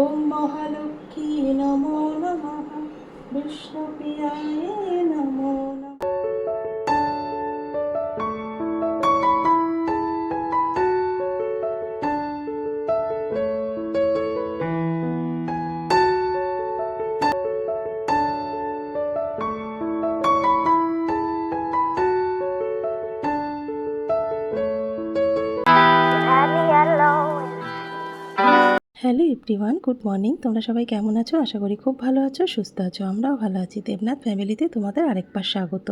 ॐ महालक्ष्मी नमो नमः विष्णुप्रियाय नमो नमः everyone good morning তোমরা সবাই কেমন আছো? আশা করি খুব ভালো আছো, সুস্থ আছো, আমরাও ভালো আছি। দেবনাথ ফ্যামিলিতে তোমাদের আরেকবার স্বাগত।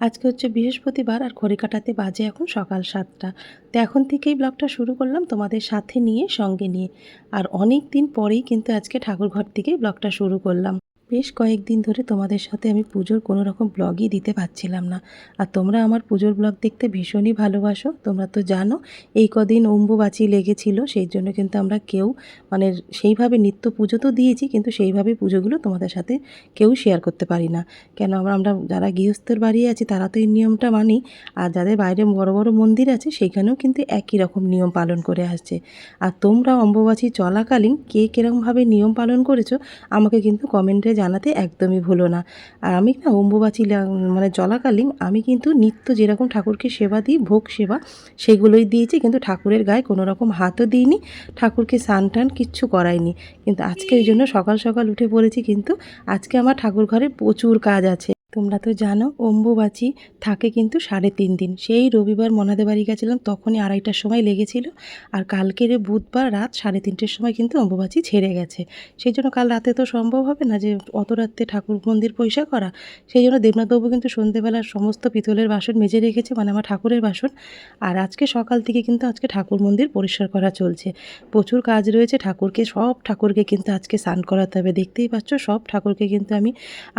আজকে হচ্ছে বৃহস্পতিবার আর ঘড়ি কাটাতে বাজে এখন সকাল সাতটা। তো এখন থেকেই ব্লগটা শুরু করলাম তোমাদের সাথে নিয়ে, সঙ্গে নিয়ে। আর অনেক দিন পরেই কিন্তু আজকে ঠাকুরঘর থেকেই ব্লগটা শুরু করলাম। বেশ কয়েকদিন ধরে তোমাদের সাথে আমি পুজোর কোনো রকম ব্লগই দিতে পারছিলাম না। আর তোমরা আমার পুজোর ব্লগ দেখতে ভীষণই ভালোবাসো। তোমরা তো জানো, এই কদিন অম্বুবাচি লেগেছিল, সেই জন্য কিন্তু আমরা কেউ মানে সেইভাবে নিত্য পুজো তো দিয়েছি, কিন্তু সেইভাবে পুজোগুলো তোমাদের সাথে কেউ শেয়ার করতে পারি না। কেন আমরা আমরা যারা গৃহস্থের বাড়ি আছি, তারা তো এই নিয়মটা মানি। আর যাদের বাইরে বড় বড় মন্দির আছে সেইখানেও কিন্তু একই রকম নিয়ম পালন করে আসছে। আর তোমরা অম্বুবাচী চলাকালীন কে কীরকমভাবে নিয়ম পালন করেছ, আমাকে কিন্তু কমেন্টে জানাতে একদমই ভুলো না। আর আমি না অম্বুবাচী মানে চলাকালীন আমি কিন্তু নিত্য যেরকম ঠাকুরকে সেবা দিই, ভোগ সেবা, সেগুলোই দিয়েছি। কিন্তু ঠাকুরের গায়ে কোনো রকম হাতও দিইনি, ঠাকুরকে স্নান টান কিচ্ছু করাইনি। কিন্তু আজকে এই জন্য সকাল সকাল উঠে পড়েছি, কিন্তু আজকে আমার ঠাকুর ঘরে প্রচুর কাজ আছে। তোমরা তো জানো, অম্বুবাচি থাকে কিন্তু সাড়ে তিন দিন। সেই রবিবার মনাদে বাড়ি গেছিলাম, তখনই আড়াইটার সময় লেগেছিল। আর কালকের বুধবার রাত সাড়ে তিনটের সময় কিন্তু অম্বুবাচি ছেড়ে গেছে। সেই জন্য কাল রাতে তো সম্ভব হবে না যে অত রাত্রে ঠাকুর মন্দির পয়সা করা। সেই জন্য দেবনাথবাবু কিন্তু সন্ধেবেলা সমস্ত পিতলের বাসন মেজে রেখেছে মানে আমার ঠাকুরের বাসন। আর আজকে সকাল থেকে কিন্তু আজকে ঠাকুর মন্দির পরিষ্কার করা চলছে। প্রচুর কাজ রয়েছে, ঠাকুরকে, সব ঠাকুরকে কিন্তু আজকে স্নান করাতে হবে। দেখতেই পাচ্ছ, সব ঠাকুরকে কিন্তু আমি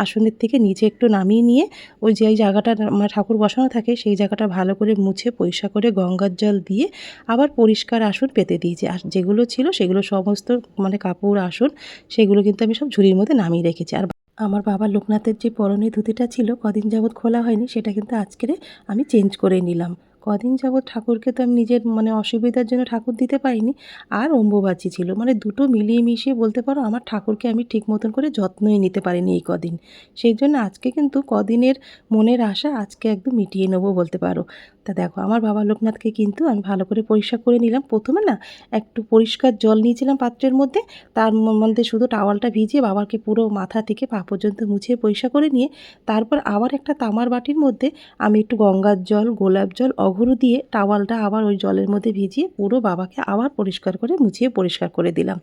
আসনের থেকে নিচে একটু নামিয়ে নিয়ে ওই যে জায়গাটা আমার ঠাকুর বসানো থাকে, সেই জায়গাটা ভালো করে মুছে, পরিষ্কার করে গঙ্গার জল দিয়ে আবার পরিষ্কার আসন পেতে দিয়েছি আর যেগুলো ছিল সেগুলো সমস্ত মানে কাপড়, আসন সেগুলো কিন্তু আমি সব ঝুড়ির মধ্যে নামিয়ে রেখেছি। আর আমার বাবা লোকনাথের যে পরনে ধুতিটা ছিল, কদিন যাবৎ খোলা হয়নি, সেটা কিন্তু আজকেরে আমি চেঞ্জ করে নিলাম। কদিন যাবৎ ঠাকুরকে তো আমি নিজের মানে অসুবিধার জন্য ঠাকুর দিতে পারিনি, আর অম্বুবাচি ছিল। মানে দুটো মিলিয়ে মিশিয়ে বলতে পারো, আমার ঠাকুরকে আমি ঠিক মতন করে যত্নই নিতে পারিনি এই কদিন। সেই জন্য আজকে কিন্তু কদিনের মনের আশা আজকে একদম মিটিয়ে নেব বলতে পারো। তা দেখো, আমার বাবা লোকনাথকে কিন্তু আমি ভালো করে পরিষ্কার করে নিলাম। প্রথমে না একটু পরিষ্কার জল নিয়েছিলাম পাত্রের মধ্যে, তার মধ্যে শুধু টাওয়ালটা ভিজিয়ে বাবাকে পুরো মাথা থেকে পা পর্যন্ত মুছিয়ে পরিষ্কার করে নিয়ে, তারপর আবার একটা তামার বাটির মধ্যে আমি একটু গঙ্গার জল, গোলাপ জল, অঘরু দিয়ে টাওয়ালটা আবার ওই জলের মধ্যে ভিজিয়ে পুরো বাবাকে আবার পরিষ্কার করে মুছিয়ে পরিষ্কার করে দিলাম।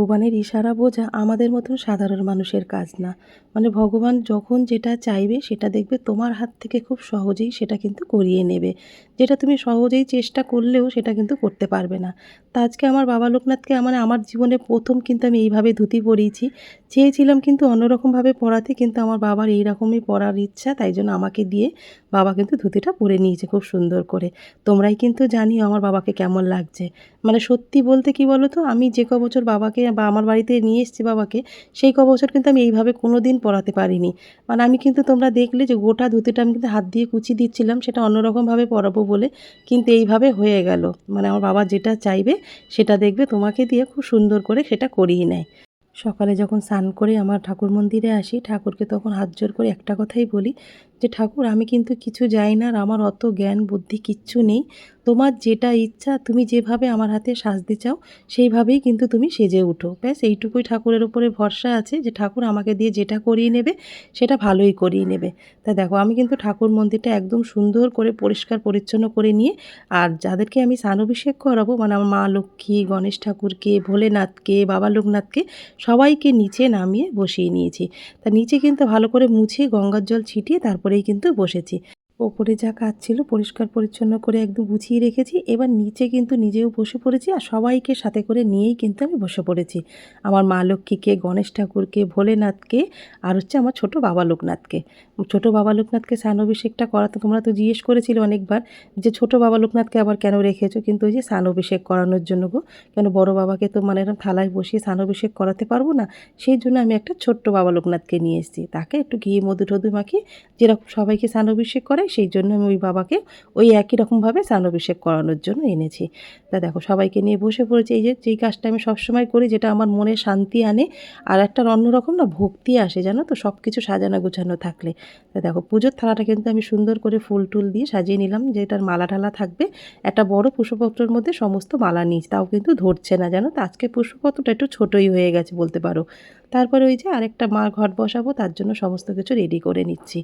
ভগবানের ইশারা বোঝা আমাদের মতন সাধারণ মানুষের কাজ না। মানে ভগবান যখন যেটা চাইবে সেটা দেখবে তোমার হাত থেকে খুব সহজেই সেটা কিন্তু করিয়ে নেবে। যেটা তুমি সহজেই চেষ্টা করলেও সেটা কিন্তু করতে পারবে না। তা আজকে আমার বাবা লোকনাথকে মানে আমার জীবনে প্রথম কিন্তু আমি এইভাবে ধুতি পরিয়েছি। চেয়েছিলাম কিন্তু অন্যরকমভাবে পরাতে কিন্তু আমার বাবার এই রকমই পরার ইচ্ছা, তাই জন্য আমাকে দিয়ে বাবা কিন্তু ধুতিটা পরে নিয়েছে খুব সুন্দর করে। তোমরাই কিন্তু জানিও আমার বাবাকে কেমন লাগছে। মানে সত্যি বলতে কি বলো তো আমি যে ক বছর বাবাকে বা আমার বাড়িতে নিয়ে এসেছি বাবাকে, সেই ক কিন্তু আমি এইভাবে কোনো দিন পরাতে পারিনি। মানে আমি কিন্তু তোমরা দেখলে যে গোটা ধুতিটা আমি কিন্তু হাত দিয়ে কুচি দিচ্ছিলাম, সেটা অন্যরকমভাবে পরাবো বলে কিন্তু এইভাবে হয়ে গেল। মানে আমার বাবা যেটা চাইবে সেটা দেখবে, তোমাকে দিয়ে খুব সুন্দর করে সেটা করিয়ে নেয়। সকালে যখন স্নান করে আমার ঠাকুর মন্দিরে আসি, ঠাকুরকে তখন হাত জোর করে একটা কথাই বলি যে, ঠাকুর, আমি কিন্তু কিছু যাই না আর আমার অত জ্ঞান, বুদ্ধি কিচ্ছু নেই। তোমার যেটা ইচ্ছা, তুমি যেভাবে আমার হাতে সাজতে চাও, সেইভাবেই কিন্তু তুমি সেজে উঠো। ব্যাস, এইটুকুই ঠাকুরের উপরে ভরসা আছে যে ঠাকুর আমাকে দিয়ে যেটা করিয়ে নেবে, সেটা ভালোই করিয়ে নেবে। তা দেখো, আমি কিন্তু ঠাকুর মন্দিরটা একদম সুন্দর করে পরিষ্কার পরিচ্ছন্ন করে নিয়ে, আর যাদেরকে আমি স্নানাভিষেক করাবো মানে আমার মা লক্ষ্মী, গণেশ ঠাকুরকে, ভোলেনাথকে, বাবা লোকনাথকে, সবাইকে নিচে নামিয়ে বসিয়ে নিয়েছি। তা নিচে কিন্তু ভালো করে মুছে গঙ্গার জল ছিটিয়ে তারপরেই কিন্তু বসেছি। ওপরে যা কাজ ছিল পরিষ্কার পরিচ্ছন্ন করে একদম গুছিয়ে রেখেছি। এবার নিচে কিন্তু নিজেও বসে পড়েছি আর সবাইকে সাথে করে নিয়েই কিন্তু আমি বসে পড়েছি। আমার মা লক্ষ্মীকে, গণেশ ঠাকুরকে, ভোলেনাথকে আর হচ্ছে আমার ছোট বাবা লোকনাথকে। ছোট বাবা লোকনাথকে স্নানাভিষেকটা করাতে তোমরা তো জিজ্ঞেস করেছিলে অনেকবার যে ছোট বাবা লোকনাথকে আবার কেন রেখেছো? কিন্তু ওই যে স্নানাভিষেক করানোর জন্য গো, কেন বড় বাবাকে তো মানে এরকম থালায় বসিয়ে স্নানাভিষেক করাতে পারব না? সেই জন্য আমি একটা ছোট্ট বাবা লোকনাথকে নিয়ে এসেছি। তাকে একটু ঘি, মধু, টধু মাখিয়ে যেরকম সবাইকে স্নানাভিষেক করে সেই জন্য আমি ওই বাবাকে ওই একই রকমভাবে স্নানাভিষেক করানোর জন্য এনেছি। তা দেখো, সবাইকে নিয়ে বসে পড়েছি। এই যে, যেই কাজটা আমি সবসময় করি, যেটা আমার মনে শান্তি আনে, আর একটা অন্যরকম না ভক্তি আসে, জানো তো? সব কিছু সাজানো গোছানো থাকলে। তা দেখো, পুজোর থালাটা কিন্তু আমি সুন্দর করে ফুল টুল দিয়ে সাজিয়ে নিলাম যেটার মালা ঢালা থাকবে। একটা বড় পুষ্পপত্রের মধ্যে সমস্ত মালা নিয়েছি, তাও কিন্তু ধরছে না, জানো তো? আজকে পুষ্পপত্রটা একটু ছোটোই হয়ে গেছে বলতে পারো। তারপরে ওই যে আরেকটা মা ঘট বসাবো, তার জন্য সমস্ত কিছু রেডি করে নিচ্ছি।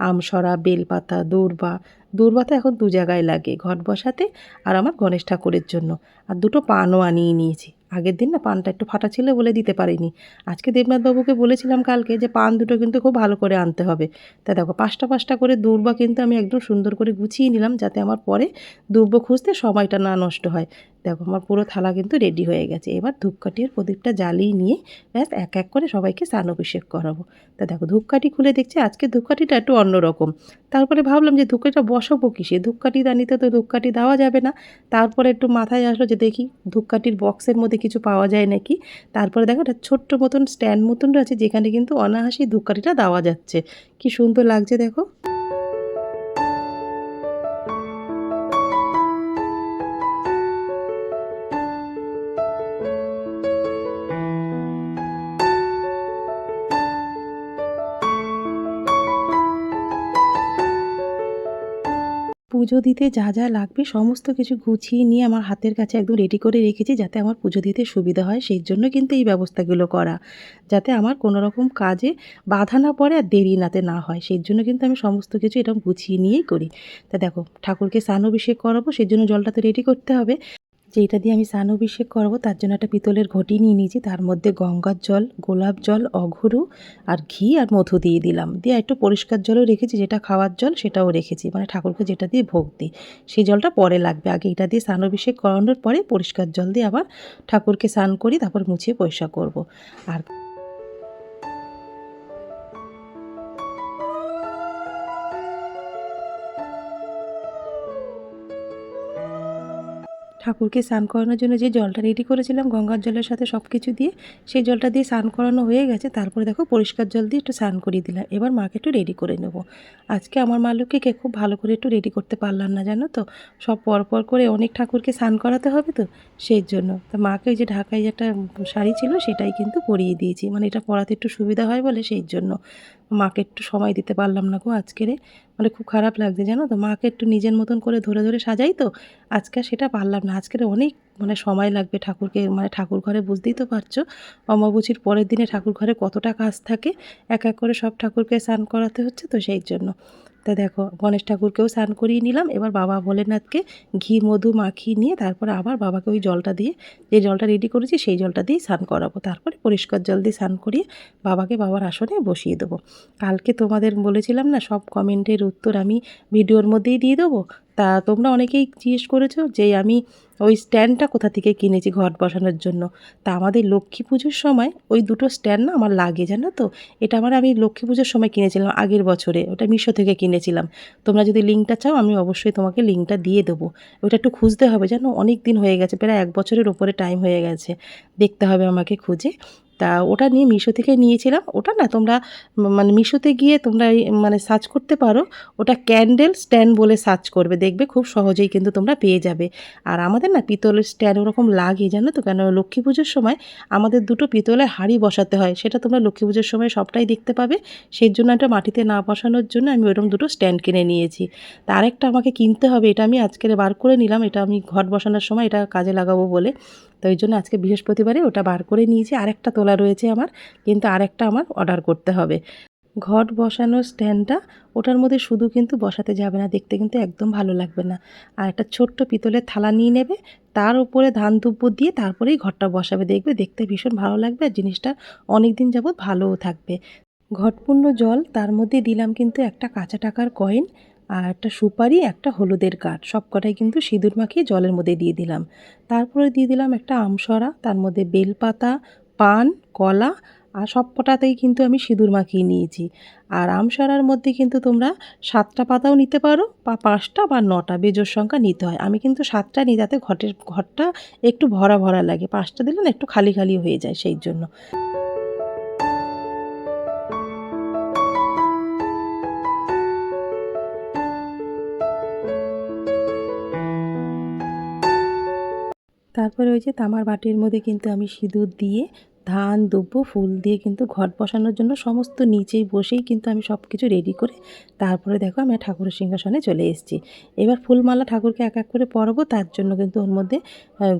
আমসরা বেলপাতা দূর্বা দূর্বা তো এখন দু জায়গায় লাগে ঘট বসাতে আর আমার গণেশ ঠাকুরের জন্য। আর দুটো পানও আনিয়ে নিয়েছি। আগের দিন না পানটা একটু ফাটা ছিল বলে দিতে পারিনি। আজকে দেবনাথবাবুকে বলেছিলাম কালকে যে পান দুটো কিন্তু খুব ভালো করে আনতে হবে। তা দেখো, পাঁচটা পাঁচটা করে দূর্বা কিন্তু আমি একদম সুন্দর করে গুছিয়ে নিলাম যাতে আমার পরে দুর্ব খুঁজতে সময়টা না নষ্ট হয়। দেখো, আমার পুরো থালা কিন্তু রেডি হয়ে গেছে। এবার ধূপকাঠির প্রদীপটা জ্বালিয়ে নিয়ে ব্যাস এক এক করে সবাইকে স্নান অভিষেক করাবো। তা দেখো, ধূপকাঠি খুলে দেখছি আজকে ধূপকাঠিটা একটু অন্যরকম। তারপরে ভাবলাম যে ধূপকাঠিটা বসাবো কিসে? ধূপকাঠি দানিতে তো ধূপকাঠি দেওয়া যাবে না। তারপরে একটু মাথায় আসলো যে দেখি ধূপকাঠির বক্সের মধ্যে কিছু পাওয়া যায় নাকি? তারপরে দেখো একটা ছোট্ট মতন স্ট্যান্ড মতন রয়েছে, যেখানে কিন্তু অনাহাসি ধুকারিটা দেওয়া যাচ্ছে। কি সুন্দর লাগছে দেখো। পুজো দিতে যা যা লাগবে সমস্ত কিছু গুছিয়ে নিয়ে আমার হাতের কাছে একদম রেডি করে রেখেছি যাতে আমার পুজো দিতে সুবিধা হয়। সেই জন্য কিন্তু এই ব্যবস্থাগুলো করা। যাতে আমার কোনো রকম কাজে বাধা না পড়ে আর দেরি নাতে না হয়। সেই জন্য কিন্তু আমি সমস্ত কিছু এরকম গুছিয়ে নিয়েই করি। তা দেখো, ঠাকুরকে স্নান অভিষেক করাবো, সেই জন্য জলটা তো রেডি করতে হবে। যেটা দিয়ে আমি স্নান অভিষেক করব, তার জন্য একটা পিতলের ঘটি নিয়ে নিয়েছি। তার মধ্যে গঙ্গার জল, গোলাপ জল, অঘরু আর ঘি আর মধু দিয়ে দিলাম। দিয়ে একটু পরিষ্কার জলও রেখেছি, যেটা খাওয়ার জল সেটাও রেখেছি। মানে ঠাকুরকে যেটা দিয়ে ভোগ দিই, সেই জলটা পরে লাগবে। আগে এটা দিয়ে স্নান অভিষেক করানোর পরে পরিষ্কার জল দিয়ে আবার ঠাকুরকে স্নান করি তারপর মুছিয়ে পয়সা করব। আর ঠাকুরকে স্নান করানোর জন্য যে জলটা রেডি করেছিলাম, গঙ্গার জলের সাথে সব কিছু দিয়ে, সেই জলটা দিয়ে স্নান করানো হয়ে গেছে। তারপরে দেখো পরিষ্কার জল দিয়ে একটু স্নান করিয়ে দিলাম। এবার মাকে একটু রেডি করে নেব। আজকে আমার মা লক্ষ্মীকে খুব ভালো করে একটু রেডি করতে পারলাম না, জানো তো? সব পরপর করে অনেক ঠাকুরকে স্নান করাতে হবে তো, সেই জন্য। তা মাকে ওই যে ঢাকায় একটা শাড়ি ছিল, সেটাই কিন্তু পরিয়ে দিয়েছি। মানে এটা পরাতে একটু সুবিধা হয় বলে সেই জন্য। মাকে একটু সময় দিতে পারলাম না গো আজকেরে মানে খুব খারাপ লাগছে জানো তো। মাকে একটু নিজের মতন করে ধরে ধরে সাজাই তো। আজকে সেটা পারলাম না। আজকের অনেক মানে সময় লাগবে ঠাকুরকে মানে ঠাকুর ঘরে বুঝতেই তো পারছ। অমাবুচির পরের দিনে ঠাকুর ঘরে কতটা কাজ থাকে। এক এক করে সব ঠাকুরকে স্নান করাতে হচ্ছে তো সেই জন্য। তা দেখো, গণেশ ঠাকুরকেও স্নান করিয়ে নিলাম। এবার বাবা ভোলেনাথকে ঘি, মধু মাখিয়ে নিয়ে তারপরে আবার বাবাকে ওই জলটা দিয়ে, যে জলটা রেডি করেছি সেই জলটা দিয়ে স্নান করাবো। তারপরে পরিষ্কার জল দিয়ে স্নান করিয়ে বাবাকে বাবার আসনে বসিয়ে দেবো। কালকে তোমাদের বলেছিলাম না, সব কমেন্টের উত্তর আমি ভিডিওর মধ্যেই দিয়ে দেবো। তা তোমরা অনেকেই জিজ্ঞেস করেছ যে আমি ওই স্ট্যান্ডটা কোথা থেকে কিনেছি ঘট বসানোর জন্য। তা আমাদের লক্ষ্মী পুজোর সময় ওই দুটো স্ট্যান্ড না আমার লাগে, জানো তো? এটা আমার আমি লক্ষ্মী পুজোর সময় কিনেছিলাম, আগের বছরে। ওটা মিশো থেকে কিনেছিলাম। তোমরা যদি লিঙ্কটা চাও, আমি অবশ্যই তোমাকে লিঙ্কটা দিয়ে দেবো। ওটা একটু খুঁজতে হবে, জানো? অনেক দিন হয়ে গেছে, প্রায় এক বছরের ওপরে টাইম হয়ে গেছে। দেখতে হবে আমাকে খুঁজে। তা ওটা নিয়ে মিশো থেকে নিয়েছিলাম। ওটা না তোমরা মানে মিশোতে গিয়ে তোমরা মানে সার্চ করতে পারো। ওটা ক্যান্ডেল স্ট্যান্ড বলে সার্চ করবে। দেখবে খুব সহজেই কিন্তু তোমরা পেয়ে যাবে। আর আমাদের না পিতলের স্ট্যান্ড ওরকম লাগে, জানো তো? কেন লক্ষ্মী পুজোর সময় আমাদের দুটো পিতলের হাঁড়ি বসাতে হয়। সেটা তোমরা লক্ষ্মী পুজোর সময় সবটাই দেখতে পাবে। সেই জন্য এটা মাটিতে না বসানোর জন্য আমি ওরকম দুটো স্ট্যান্ড কিনে নিয়েছি। তা আরেকটা আমাকে কিনতে হবে, এটা আমি আজকের বার করে নিলাম। এটা আমি ঘট বসানোর সময় এটা কাজে লাগাবো বলে। তো ওই জন্য আজকে বৃহস্পতিবারে ওটা বার করে নিয়েছি। আরেকটা তোলা রয়েছে আমার, কিন্তু আরেকটা আমার অর্ডার করতে হবে। ঘট বসানোর স্ট্যান্ডটা ওটার মধ্যে শুধু কিন্তু বসাতে যাবে না, দেখতে কিন্তু একদম ভালো লাগবে না। আর একটা ছোট্ট পিতলের থালা নিয়ে নেবে, তার উপরে ধান দুব্য দিয়ে তারপরেই ঘরটা বসাবে। দেখবে, দেখতে ভীষণ ভালো লাগবে আর জিনিসটা অনেক দিন যাবৎ ভালোও থাকবে। ঘটপূর্ণ জল, তার মধ্যে দিলাম কিন্তু একটা কাঁচা টাকার কয়েন আর একটা সুপারি, একটা হলুদের কাঠ। সব কটাই কিন্তু সিঁদুর মাখিয়ে জলের মধ্যে দিয়ে দিলাম। তারপরে দিয়ে দিলাম একটা আমসরা, তার মধ্যে বেলপাতা পান, কলা আর সব কটাতেই কিন্তু আমি সিঁদুর মাখিয়ে নিয়েছি। আর আমসরার মধ্যে কিন্তু তোমরা সাতটা পাতাও নিতে পারো বা পাঁচটা বা নটা, বেজোর সংখ্যা নিতে হয়। আমি কিন্তু সাতটা নিই যাতে ঘটের, ঘরটা একটু ভরা ভরা লাগে। পাঁচটা দিলে না একটু খালি খালি হয়ে যায় সেই জন্য। তারপরে ওই যে তামার বাটির মধ্যে কিন্তু আমি সিঁদুর দিয়ে ধান দুব্য ফুল দিয়ে কিন্তু ঘট বসানোর জন্য সমস্ত নিচেই বসেই কিন্তু আমি সব কিছু রেডি করে তারপরে দেখো আমি ঠাকুরের সিংহাসনে চলে এসেছি। এবার ফুলমালা ঠাকুরকে এক এক করে পরবো, তার জন্য কিন্তু ওর মধ্যে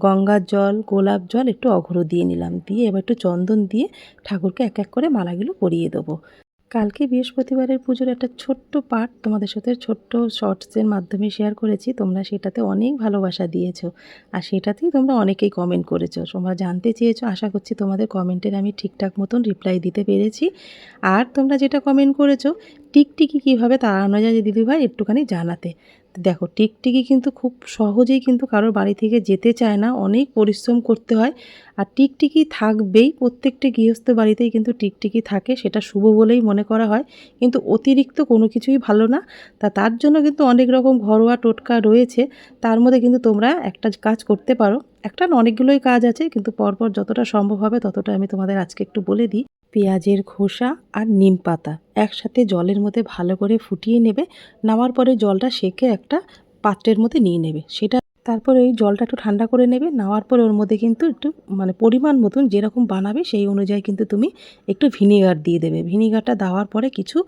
গঙ্গার জল, গোলাপ জল একটু অঘরো দিয়ে নিলাম। দিয়ে এবার একটু চন্দন দিয়ে ঠাকুরকে এক এক করে মালাগুলো পরিয়ে দেবো। কালকে বৃহস্পতিবারের পুজোর একটা ছোট্ট পার্ট তোমাদের সাথে ছোট্ট শর্টসের মাধ্যমে শেয়ার করেছি। তোমরা সেটাতে অনেক ভালোবাসা দিয়েছ। আর সেটাতেই তোমরা অনেকেই কমেন্ট করেছ। তোমরা জানতে চেয়েছো, আশা করছি তোমাদের কমেন্টের আমি ঠিকঠাক মতন রিপ্লাই দিতে পেরেছি। আর তোমরা যেটা কমেন্ট করেছ, টিকটিকি কীভাবে তাড়ানো যায় দিদিভাই, একটুখানি জানাতে। দেখো, টিকটিকি কিন্তু খুব সহজেই কিন্তু কারোর বাড়ি থেকে যেতে চায় না, অনেক পরিশ্রম করতে হয়। আর টিকটিকি থাকবেই, প্রত্যেকটি গৃহস্থ বাড়িতেই কিন্তু টিকটিকি থাকে, সেটা শুভ বলেই মনে করা হয়। কিন্তু অতিরিক্ত কোনো কিছুই ভালো না। তা তার জন্য কিন্তু অনেক রকম ঘরোয়া টোটকা রয়েছে। তার মধ্যে কিন্তু তোমরা একটা কাজ করতে পারো। একটা অনেকগুলোই কাজ আছে, কিন্তু পরপর যতটা সম্ভব হবে ততটা আমি তোমাদের আজকে একটু বলে দিই। পেঁয়াজের খোসা আর নিম পাতা একসাথে জলের মধ্যে ভালো করে ফুটিয়ে নেবে। নামার পরে জলটা সেকে একটা পাত্রের মধ্যে নিয়ে নেবে। সেটা তারপরে ওই জলটা একটু ঠান্ডা করে নেবে। নেওয়ার পরে ওর মধ্যে কিন্তু একটু মানে পরিমাণ মতন যেরকম বানাবে সেই অনুযায়ী কিন্তু তুমি একটু ভিনিগার দিয়ে দেবে। ভিনিগারটা দেওয়ার পরে কিছু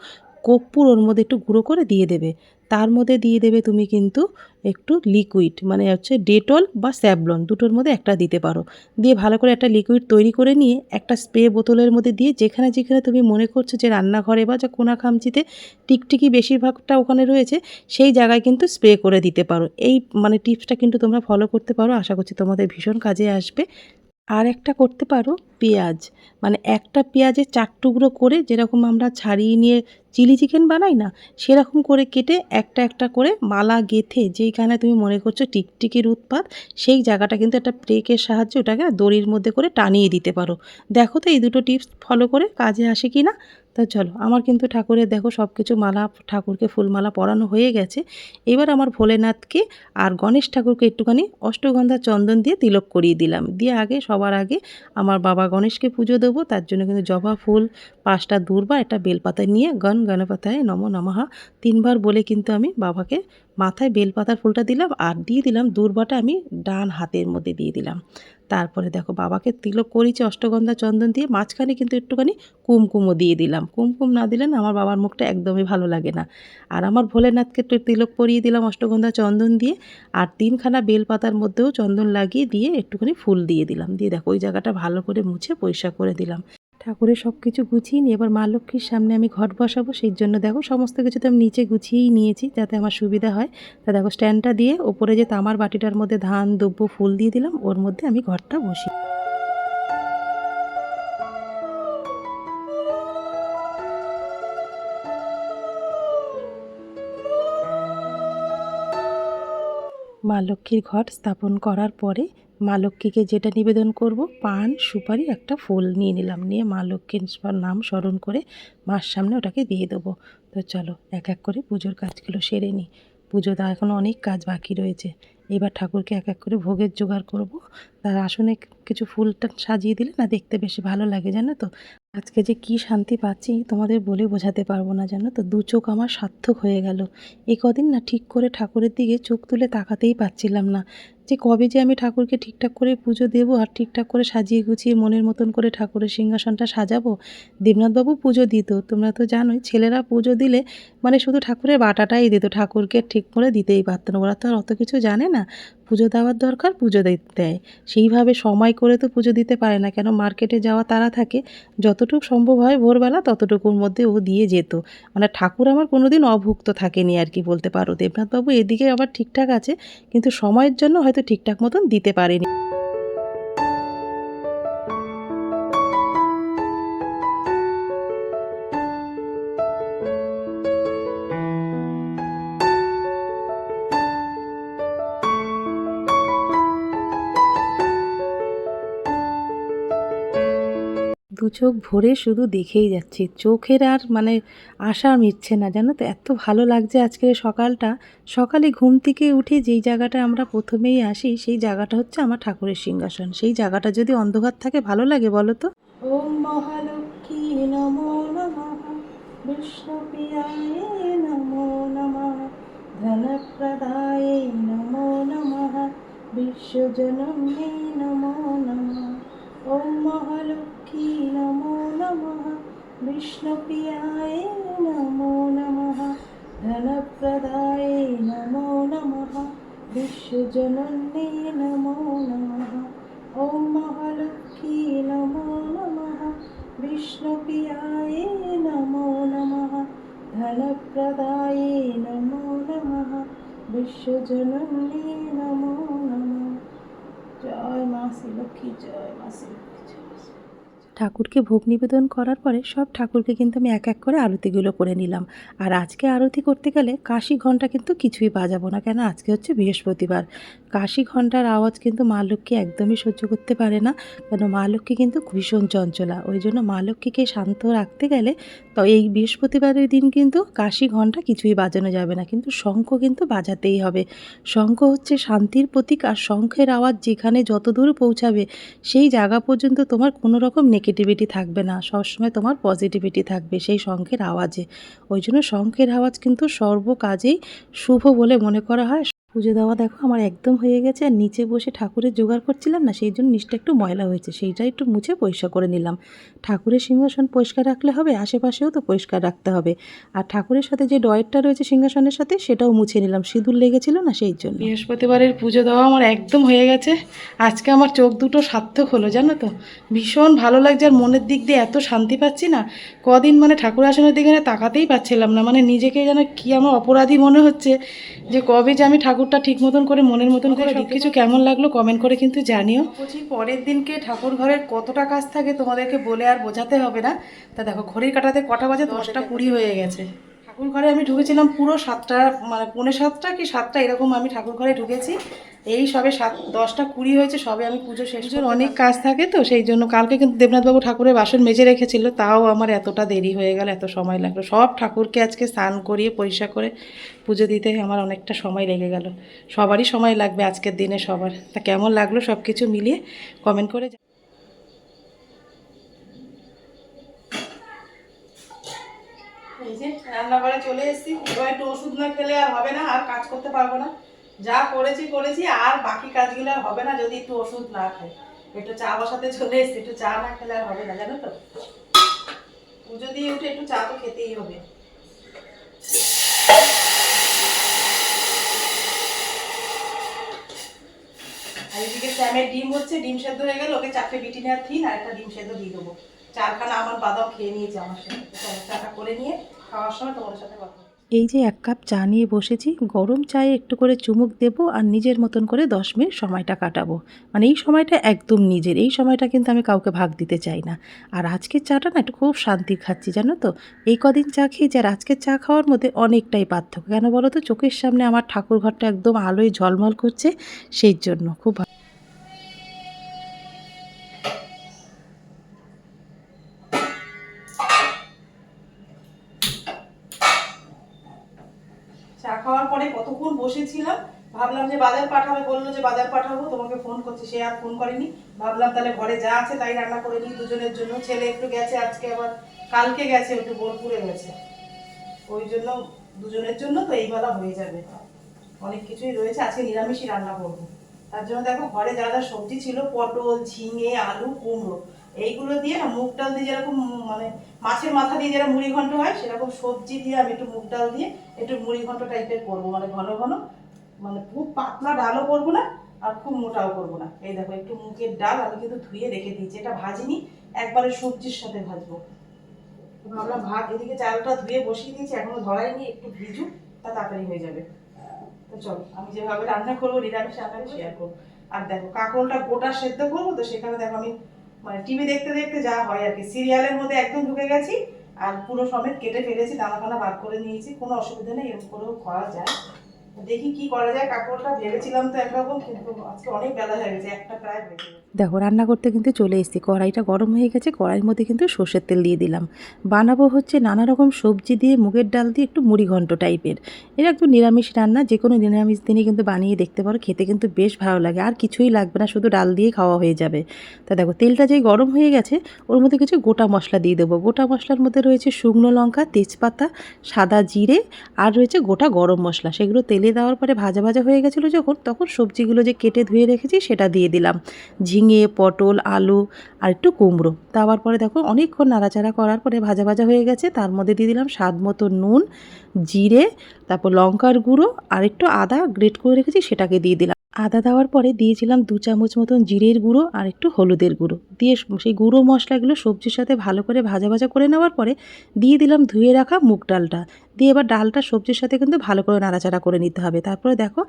কর্পূর ওর মধ্যে একটু গুঁড়ো করে দিয়ে দেবে। তার মধ্যে দিয়ে দেবে তুমি কিন্তু একটু লিকুইড মানে হচ্ছে ডেটল বা স্যাবলন দুটোর মধ্যে একটা দিতে পারো। দিয়ে ভালো করে একটা লিকুইড তৈরি করে নিয়ে একটা স্প্রে বোতলের মধ্যে দিয়ে যেখানে যেখানে তুমি মনে করছ যে রান্নাঘরে বা যা কোনা খামচিতে টিকটিকি বেশিরভাগটা ওখানে রয়েছে, সেই জায়গায় কিন্তু স্প্রে করে দিতে পারো। এই মানে টিপসটা কিন্তু তোমরা ফলো করতে পারো। আশা করছি তোমাদের ভীষণ কাজে আসবে। আর একটা করতে পারো পেঁয়াজ মানে একটা পেঁয়াজের চার টুকরো করে যেরকম আমরা ছাড়িয়ে নিয়ে চিলি চিকেন বানাই না, সেরকম করে কেটে একটা একটা করে মালা গেথে যেইখানে তুমি মনে করছ টিকটিকির উৎপাত সেই জায়গাটা কিন্তু একটা প্রেকের সাহায্যে ওটাকে দড়ির মধ্যে করে টানিয়ে দিতে পারো। দেখো তো এই দুটো টিপস ফলো করে কাজে আসে কি না? তা চলো, আমার কিন্তু ঠাকুরের দেখো সব কিছু মালা, ঠাকুরকে ফুলমালা পরানো হয়ে গেছে। এবার আমার ভোলেনাথকে আর গণেশ ঠাকুরকে একটুখানি অষ্টগন্ধা চন্দন দিয়ে তিলক করিয়ে দিলাম। দিয়ে আগে সবার আগে আমার বাবা গণেশকে পুজো দেবো, তার জন্য কিন্তু জবা ফুল, পাঁচটা দূর্বা, একটা বেলপাতা নিয়ে গণ গণপতায় নম নমহা তিনবার বলে কিন্তু আমি বাবাকে মাথায় বেলপাতার ফুলটা দিলাম আর দিয়ে দিলাম দূর্বাটা আমি ডান হাতের মধ্যে দিয়ে দিলাম। তারপরে দেখো বাবাকে তিলক করেছি অষ্টগন্ধা চন্দন দিয়ে, মাঝখানে কিন্তু একটুখানি কুমকুমও দিয়ে দিলাম। কুমকুম না দিলে না আমার বাবার মুখটা একদমই ভালো লাগে না। আর আমার ভোলেনাথকে একটু তিলক পরিয়ে দিলাম অষ্টগন্ধা চন্দন দিয়ে আর তিনখানা বেলপাতার মধ্যেও চন্দন লাগিয়ে দিয়ে একটুখানি ফুল দিয়ে দিলাম। দিয়ে দেখো ওই জায়গাটা ভালো করে মুছে পরিষ্কার করে দিলাম। ঠাকুরের সব কিছু গুছিয়ে নিয়ে, এবার মা লক্ষ্মীর সামনে আমি ঘট বসাবো, সেই জন্য দেখো সমস্ত কিছু তো আমি নিচে গুছিয়েই নিয়েছি যাতে আমার সুবিধা হয়। তা দেখো স্ট্যান্ডটা দিয়ে ওপরে যে তামার বাটিটার মধ্যে ধান দুব্য ফুল দিয়ে দিলাম, ওর মধ্যে আমি ঘরটা বসি মা লক্ষ্মীর ঘট স্থাপন করার পরে মা লক্ষ্মীকে যেটা নিবেদন করব, পান, সুপারি, একটা ফুল নিয়ে নিলাম। নিয়ে মা লক্ষ্মীর নাম স্মরণ করে মার সামনে ওটাকে দিয়ে দেবো। তো চলো, এক এক করে পুজোর কাজগুলো সেরে নিই। পুজো দেওয়া এখনও অনেক কাজ বাকি রয়েছে। এবার ঠাকুরকে এক এক করে ভোগের জোগাড় করব। তার আসনে কিছু ফুলটা সাজিয়ে দিলে না দেখতে বেশি ভালো লাগে, জানো তো? আজকে যে কি শান্তি পাচ্ছি তোমাদের বলে বোঝাতে পারব না, জানো তো? দু চোখ আমার সার্থক হয়ে গেল। এ কদিন না ঠিক করে ঠাকুরের দিকে চোখ তুলে তাকাতেই পাচ্ছিলাম না। যে কবে যে আমি ঠাকুরকে ঠিকঠাক করে পুজো দেবো আর ঠিকঠাক করে সাজিয়ে গুছিয়ে মনের মতন করে ঠাকুরের সিংহাসনটা সাজাবো, দেবনাথবাবু পুজো দিত। তোমরা তো জানোই, ছেলেরা পুজো দিলে মানে শুধু ঠাকুরের বাটাটাই দিত, ঠাকুরকে ঠিক করে দিতেই পারতো না। ওরা তো আর অত কিছু জানে না, পুজো দেওয়ার দরকার পুজো দেয়। সেইভাবে সময় করে তো পুজো দিতে পারে না, কেন মার্কেটে যাওয়া তারা থাকে, যতটুকু সম্ভব হয় ভোরবেলা ততটুকুর মধ্যে ও দিয়ে যেত। মানে ঠাকুর আমার কোনোদিন অভুক্ত থাকেনি আর কি বলতে পারো। দেবনাথবাবু এদিকে আবার ঠিকঠাক আছে, কিন্তু সময়ের জন্য হয়তো ঠিকঠাক মতন দিতে পারেনি। দু চোখ ভরে শুধু দেখেই যাচ্ছি। চোখের আর মানে আশা মিটছে না, জানো তো? এত ভালো লাগছে আজকের সকালটা। সকালে ঘুম থেকে উঠে যেই জায়গাটা আমরা প্রথমেই আসি, সেই জায়গাটা হচ্ছে আমার ঠাকুরের সিংহাসন। সেই জায়গাটা যদি অন্ধকার থাকে, ভালো লাগে, বলো তো? ওম মহালক্ষ্মী নমো নমঃ। নমো নমঃ। ধনপ্রদায়ে নমো নমঃ। বিশ্বজনন্যে নমো নমঃ। ওম মহালক্ষ্মী নমো নমঃ বিষ্ণুপ্রিয়ায় নমো নমঃ ধনপ্রদায়ে নমো নমঃ বিশ্বজনন্যে নমো নমঃ ওম মহালক্ষ্মী নমো নমঃ বিষ্ণুপ্রিয়ায় নমো নমঃ ধনপ্রদায়ে নমো নমঃ বিশ্বজনন্যে নমো নমঃ জয় মা শ্রীলক্ষ্মী জয় মা শ্রীলক্ষ্মী। ঠাকুরকে ভোগ নিবেদন করার পরে সব ঠাকুরকে কিন্তু আমি এক এক করে আরতিগুলো করে নিলাম। আর আজকে আরতি করতে গেলে কাশি ঘণ্টা কিন্তু কিছুই বাজাবো না, কেন? আজকে হচ্ছে বৃহস্পতিবার। কাশি ঘণ্টার আওয়াজ কিন্তু মা লক্ষ্মী একদমই সহ্য করতে পারে না, কেন? মা লক্ষ্মী কিন্তু ভীষণ চঞ্চলা। ওই জন্য মা লক্ষ্মীকে শান্ত রাখতে গেলে তো এই বৃহস্পতিবারের দিন কিন্তু কাশি ঘণ্টা কিছুই বাজানো যাবে না। কিন্তু শঙ্খ কিন্তু বাজাতেই হবে। শঙ্খ হচ্ছে শান্তির প্রতীক, আর শঙ্খের আওয়াজ যেখানে যত দূর পৌঁছাবে সেই জায়গা পর্যন্ত তোমার কোনো রকম নেগেটিভিটি থাকবে না, সবসময় তোমার পজিটিভিটি থাকবে সেই শঙ্খের আওয়াজে। ওই জন্য শঙ্খের আওয়াজ কিন্তু সর্ব কাজেই শুভ বলে মনে করা হয় পুজো দেওয়া দেখো আমার একদম হয়ে গেছে। আর নিচে বসে ঠাকুরের জোগাড় করছিলাম না, সেই জন্য নিচটা একটু ময়লা হয়েছে, সেইটা একটু মুছে পরিষ্কার করে নিলাম। ঠাকুরের সিংহাসন পরিষ্কার রাখলে হবে, আশেপাশেও তো পরিষ্কার রাখতে হবে। আর ঠাকুরের সাথে যে ডয়েরটা রয়েছে সিংহাসনের সাথে, সেটাও মুছে নিলাম, সিঁদুর লেগেছিল না সেই জন্য। বৃহস্পতিবারের পুজো দেওয়া আমার একদম হয়ে গেছে। আজকে আমার চোখ দুটো সার্থক হলো, জানো তো? ভীষণ ভালো লাগছে আর মনের দিক দিয়ে এত শান্তি পাচ্ছি না। কদিন মানে ঠাকুর আসনের দিকে তাকাতেই পাচ্ছিলাম না মানে নিজেকে যেন কি আমার অপরাধী মনে হচ্ছে যে কবে যে আমি ঠাকুরটা ঠিক মতন করে মনের মতন করে কিছু কেমন লাগল কমেন্ট করে কিন্তু জানিও। বলছি পরের দিনকে ঠাকুর ঘরের কতটা কাজ থাকে তোমাদেরকে বলে আর বোঝাতে হবে না। তা দেখো ঘড়ির কাটাতে কটা বাজে? দশটা কুড়ি হয়ে গেছে। ঠাকুর ঘরে আমি ঢুকেছিলাম পুরো সাতটা মানে পৌনে সাতটা কি সাতটা এরকম আমি ঠাকুর ঘরে ঢুকেছি। এই সবে সাত দশটা কুড়ি হয়েছে সবে আমি পুজো শেষ অনেক কাজ থাকে তো সেই জন্য কালকে কিন্তু দেবনাথবাবু ঠাকুরের বাসন মেজে রেখেছিল তাও আমার এতটা দেরি হয়ে গেল এত সময় লাগল। সব ঠাকুরকে আজকে স্নান করিয়ে পরিষ্কার করে পুজো দিতে আমার অনেকটা সময় লেগে গেল। সবারই সময় লাগবে আজকের দিনে সবার। তা কেমন লাগল সব কিছু মিলিয়ে কমেন্ট করে জা- এই যে রান্নাঘরে চলে এসেছি এবার একটু ওষুধ না খেলে আর হবে না আর কাজ করতে পারব না। যা করেছি করেছি, আর বাকি কাজগুলো আর হবে না যদি একটু ওষুধ না খাই। একটু চা বসাতে চলে এসেছি, একটু চা না খেলে আর হবে না, জানো তো? পুজো দিয়ে উঠে একটু চা তো খেতেই হবে। আর এদিকে স্যামের ডিম হচ্ছে, ডিম সেদ্ধ হয়ে গেল ওকে চারটে বিটি নেওয়ার থিন আর একটা ডিম সেদ্ধ দিয়ে দেবো। চারখানা আমার বাদাম খেয়ে নিয়েছে আমার সাথে। চাটা করে নিয়ে খাওয়ার সময় তোমার সাথে কথা। এই যে এক কাপ চা নিয়ে বসেছি, গরম চায়ে একটু করে চুমুক দেব আর নিজের মতন করে দশ মিনিট সময়টা কাটাবো। মানে এই সময়টা একদম নিজের, এই সময়টা কিন্তু আমি কাউকে ভাগ দিতে চাই না। আর আজকের চাটা না একটু খুব শান্তি খাচ্ছি, জানো তো? এই কদিন চা খেয়েছি আর আজকের চা খাওয়ার মধ্যে অনেকটাই পার্থক্য। কেন বলো তো? চোখের সামনে আমার ঠাকুর ঘরটা একদম আলোয় ঝলমল করছে, সেই জন্য খুব বাজার পাঠাবে, বলল যে বাজার পাঠাবো, তোমাকে ফোন করছি, সে আর ফোন করেনি। ভাবলাম তাহলে ঘরে যা আছে তাই রান্না করে নিই দুজনের জন্য। ছেলে একটু গেছে আজকে, আবার কালকে গেছে, একটু বোলপুরে গেছে। ওই জন্য দুজনের জন্য তো এই বেলা হয়ে যাবে। অনেক কিছুই রয়েছে, আজকে নিরামিষই রান্না করব। তার জন্য দেখো ঘরে যা যা সবজি ছিল, পটল, ঝিঙে, আলু, কুমড়ো, এইগুলো দিয়ে না মুগ ডাল দিয়ে যেরকম মানে মাছের মাথা দিয়ে যেরকম মুড়ি ঘন্ট হয়, সেরকম সবজি দিয়ে আমি একটু মুগ ডাল দিয়ে একটু মুড়ি ঘন্ট টাইপের করব। মানে ঘন ঘন মানে খুব পাতলা ডালও করব না আর খুব মোটাও করব না। এই দেখো, একটু মুখের ডাল আমি কিন্তু ধুয়ে রেখে দিয়েছি। এটা ভাজিনি, একবারে সবজির সাথে ভাজবো। ভাবলাম ভাত, এদিকে চালটা ধুয়ে বসিয়ে দিয়েছি, এখনও ধরাইনি একটু ভিজুক, তা তাড়াতাড়ি হয়ে যাবে। তো চলো, আমি যেভাবে রান্না করব, নিরামিষ রান্না শেয়ার করব। আর দেখো, কাঁকরোলটা গোটা সেদ্ধ করব, তো সেখানে দেখো আমি মানে টিভি দেখতে দেখতে যা হয় আর কি। সিরিয়ালের মধ্যে একদম ঢুকে গেছি, আর পুরো সমেত কেটে ফেলেছি দানা ফানা বার করে নিয়েছি, কোনো অসুবিধা নেই, এরকম করেও করা যায়। দেখি কি করা যায় কাপড়টা ভেবেছিলাম তো একরকম, কিন্তু আজকে অনেক বেলা হয়ে গেছে, একটা প্রায় দেখো, রান্না করতে কিন্তু চলে এসেছি। কড়াইটা গরম হয়ে গেছে, কড়াইয়ের মধ্যে কিন্তু সর্ষের তেল দিয়ে দিলাম। বানাবো হচ্ছে নানা রকম সবজি দিয়ে, মুগের ডাল দিয়ে, একটু মুড়ি ঘন্ট টাইপের। এটা একটু নিরামিষ রান্না, যে কোনো নিরামিষ দিনে কিন্তু বানিয়ে দেখতে পারো, খেতে কিন্তু বেশ ভালো লাগে। আর কিছুই লাগবে না, শুধু ডাল দিয়ে খাওয়া হয়ে যাবে। তা দেখো, তেলটা যেই গরম হয়ে গেছে, ওর মধ্যে কিছু গোটা মশলা দিয়ে দেবো। গোটা মশলার মধ্যে রয়েছে শুকনো লঙ্কা, তেজপাতা, সাদা জিরে, আর রয়েছে গোটা গরম মশলা। সেগুলো তেলে দেওয়ার পরে ভাজা ভাজা হয়ে গেছিল যখন, তখন সবজিগুলো যে কেটে ধুয়ে রেখেছি সেটা দিয়ে দিলাম। ঝিঙে, পটল, আলু আর একটু কুমড়ো। দেওয়ার পরে দেখো অনেকক্ষণ নাড়াচাড়া করার পরে ভাজা ভাজা হয়ে গেছে। তার মধ্যে দিয়ে দিলাম স্বাদ মতো নুন, জিরে, তারপর লঙ্কার গুঁড়ো আর একটু আদা গ্রেট করে রেখেছি সেটাকে দিয়ে দিলাম। আদা দেওয়ার পরে দিয়েছিলাম দু চামচ মতন জিরের গুঁড়ো আর একটু হলুদের গুঁড়ো। দিয়ে সেই গুঁড়ো মশলাগুলো সবজির সাথে ভালো করে ভাজা ভাজা করে নেওয়ার পরে দিয়ে দিলাম ধুয়ে রাখা মুগ ডালটা। দিয়ে এবার ডালটা সবজির সাথে কিন্তু ভালো করে নাড়াচাড়া করে নিতে হবে। তারপরে দেখো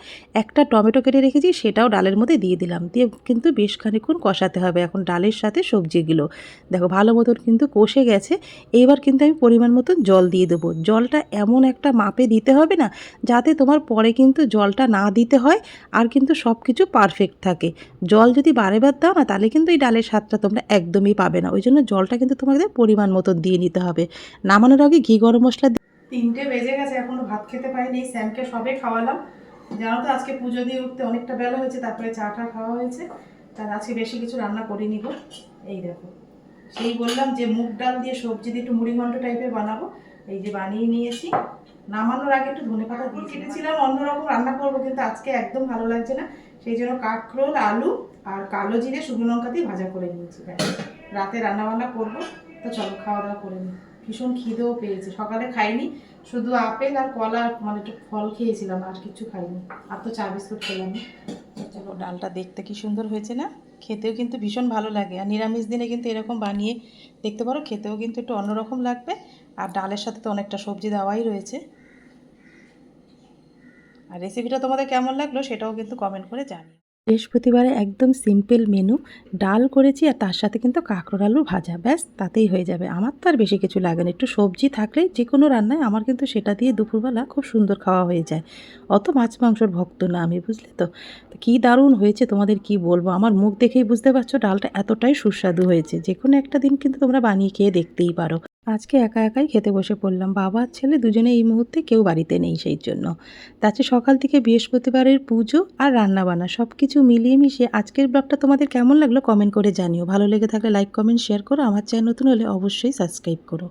একটা টমেটো কেটে রেখেছি, সেটাও ডালের মধ্যে দিয়ে দিলাম। দিয়ে কিন্তু বেশ খানিক্ষণ কষাতে হবে এখন ডালের সাথে সবজিগুলো। দেখো ভালো মতন কিন্তু কষে গেছে। এইবার কিন্তু আমি পরিমাণ মতন জল দিয়ে দেবো। জলটা এমন একটা মাপে দিতে হবে না, যাতে তোমার পরে কিন্তু জলটা না দিতে হয় আর কিন্তু সব কিছু পারফেক্ট থাকে। জল যদি বারে বার দাও না, তাহলে কিন্তু এই ডালের স্বাদটা তোমরা একদমই পাবে না। ওই জন্য জলটা কিন্তু তোমাদের পরিমাণ মতন দিয়ে নিতে হবে। নামানোর আগে ঘি গরম মশলা তিনটে বেজে গেছে, এখনও ভাত খেতে পারিনি। স্যামকে সবে খাওয়ালাম। জানো তো, আজকে পুজো দিয়ে উঠতে অনেকটা বেলা হয়েছে, তারপরে চা টা খাওয়া হয়েছে। তার আজকে বেশি কিছু রান্না করিনি গো এই দেখো। সেই বললাম যে মুগ ডাল দিয়ে সবজি দিয়ে একটু মুড়ি ঘন্ট টাইপের বানাবো। এই যে বানিয়ে নিয়েছি। নামানোর আগে একটু ধনে পাতা কেটেছিলাম, অন্যরকম রান্না করব, কিন্তু আজকে একদম ভালো লাগছে না। সেই জন্য কাঁকরোল, আলু আর কালো জিরে শুকনো লঙ্কা দিয়ে ভাজা করে নিয়েছি। রাতে রান্না বান্না করব, তো চলো খাওয়া দাওয়া করে নিই ভীষণ খিদেও পেয়েছে, সকালে খাইনি, শুধু আপেল আর কলা মানে একটু ফল খেয়েছিলাম, আর কিছু খাইনি। আর তো চা বিস্কুট খেলাম চলো, ডালটা দেখতে কি সুন্দর হয়েছে না? খেতেও কিন্তু ভীষণ ভালো লাগে, আর নিরামিষ দিনে কিন্তু এরকম বানিয়ে দেখতে পারো, খেতেও কিন্তু একটু অন্যরকম লাগবে, আর ডালের সাথে তো অনেকটা সবজি দেওয়াই রয়েছে। আর রেসিপিটা তোমাদের কেমন লাগল সেটাও কিন্তু কমেন্ট করে জানিও। বৃহস্পতিবারে একদম সিম্পল মেনু ডাল করেছি আর তার সাথে কিন্তু কাঁকরোল আলু ভাজা। ব্যাস, তাতেই হয়ে যাবে। আমার তো আর বেশি কিছু লাগে না। একটু সবজি থাকলে যে কোনো রান্নায় আমার কিন্তু সেটা দিয়ে দুপুরবেলা খুব সুন্দর খাওয়া হয়ে যায়। অত মাছ মাংসর ভক্ত না আমি, বুঝলে তো? কী দারুণ হয়েছে, তোমাদের কি বলব? আমার মুখ দেখেই বুঝতে পারছ, ডালটা এতটাই সুস্বাদু হয়েছে। যে কোনো একটা দিন কিন্তু তোমরা বানিয়ে খেয়ে দেখতেই পারো। আজকে একা একাই খেতে বসে পড়লাম। বাবা আর ছেলে দুজনে এই মুহূর্তে কেউ বাড়িতে নেই সেই জন্য। তাছে সকাল থেকে বৃহস্পতিবারের পুজো আর রান্নাবান্না সব কিছু মিলিয়ে মিশিয়ে আজকের ব্লগটা তোমাদের কেমন লাগল কমেন্ট করে জানিও। ভালো লেগে থাকলে লাইক, কমেন্ট, শেয়ার করো। আমার চ্যানেল নতুন হলে অবশ্যই সাবস্ক্রাইব করো।